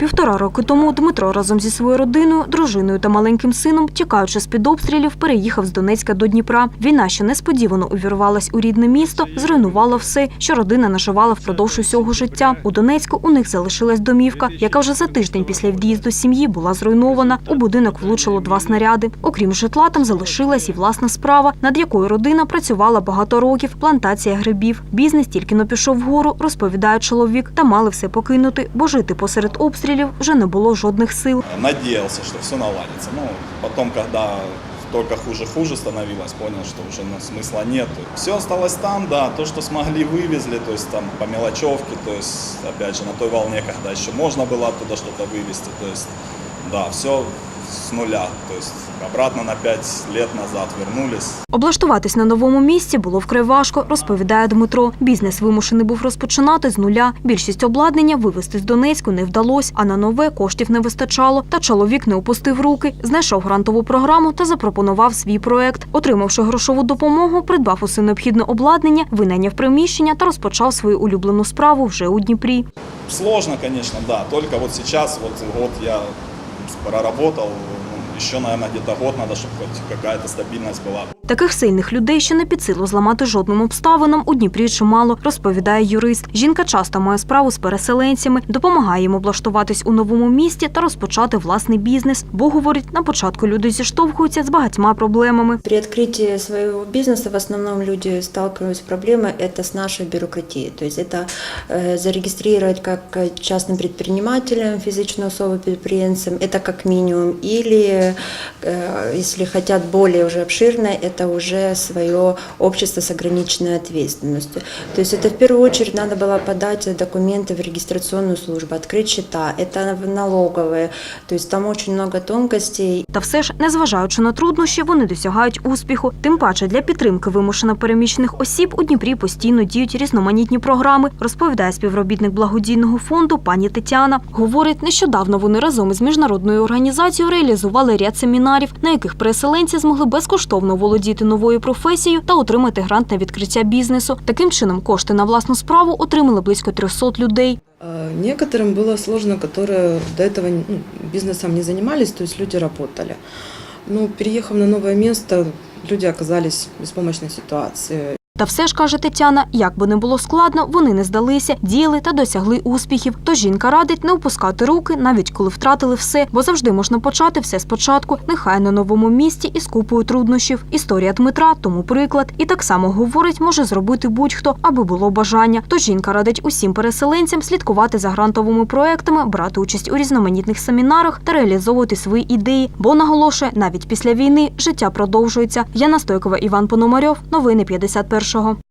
Півтора роки тому Дмитро разом зі своєю родиною, дружиною та маленьким сином, тікаючи з під обстрілів, переїхав з Донецька до Дніпра. Війна, що несподівано увірвалась у рідне місто, зруйнувала все, що родина наживала впродовж усього життя. У Донецьку у них залишилась домівка, яка вже за тиждень після від'їзду сім'ї була зруйнована. У будинок влучило два снаряди. Окрім житла, там залишилась і власна справа, над якою родина працювала багато років. Плантація грибів. Бізнес тільки но пішов вгору, розповідає чоловік, та мали все покинути, бо жити посеред обстрілів вже не було жодних сил. Надеялся, что все наладится. Ну, потом, когда только хуже-хуже становилось, понял, что уже ну, смысла нет. Все осталось там, да, то, что смогли, вывезли, то есть там по мелочевке, то есть, опять же, на той волне, когда еще можно было оттуда что-то вывезти, то есть, да, все с нуля, то есть обратно на пять лет назад вернулись. Облаштуватись на новому місці було вкрай важко, розповідає Дмитро. Бізнес вимушений був розпочинати з нуля. Більшість обладнання вивезти з Донецьку не вдалося, а на нове коштів не вистачало. Та чоловік не опустив руки, знайшов грантову програму та запропонував свій проект. Отримавши грошову допомогу, придбав усе необхідне обладнання, винайняв приміщення та розпочав свою улюблену справу вже у Дніпрі. Сложно, конечно, да, только вот сейчас, вот год я проработал, ну, еще, наверное, где-то год надо, чтобы хоть какая-то стабильность была. Таких сильних людей, що не під силу зламати жодним обставинам, у Дніпрі чимало, розповідає юрист. Жінка часто має справу з переселенцями, допомагає їм облаштуватись у новому місті та розпочати власний бізнес. Бо говорить, на початку люди зіштовхуються з багатьма проблемами. При открытии своего бизнеса в основном люди сталкиваются с проблемой это с нашей бюрократией. То есть это э, зарегистрировать как частным предпринимателем, физичную особу предпринимцем, это как минимум. Или, э, если хотят более уже обширное, это уже свое общество с ограниченной ответственностью. То есть это в первую очередь надо было подать документы в регистрационную службу, открыть счета, это в налоговые. То есть там очень много тонкостей. Та все ж, незважаючи на труднощі, вони досягають успіху. Тим паче для підтримки вимушено переміщених осіб у Дніпрі постійно діють різноманітні програми, розповідає співробітник благодійного фонду пані Тетяна. Говорить, нещодавно вони разом із міжнародною організацією реалізували ряд семінарів, на яких переселенці змогли безкоштовно володіти новою професією та отримати грант на відкриття бізнесу. Таким чином, кошти на власну справу отримали близько 300 людей. А Некоторым было сложно, которые до этого ну, бизнесом не занимались, то есть люди работали. Но переехав на новое место, люди оказались в беспомощной ситуации. Та все ж каже Тетяна, як би не було складно, вони не здалися, діяли та досягли успіхів. Тож жінка радить не опускати руки, навіть коли втратили все, бо завжди можна почати все спочатку, нехай на новому місці і з купою труднощів. Історія Дмитра тому приклад. І так само говорить, може зробити будь-хто, аби було бажання. Тож жінка радить усім переселенцям слідкувати за грантовими проектами, брати участь у різноманітних семінарах та реалізовувати свої ідеї. Бо наголошує, навіть після війни життя продовжується. Яна Стойкова, Іван Пономарьов. Новини 51-го.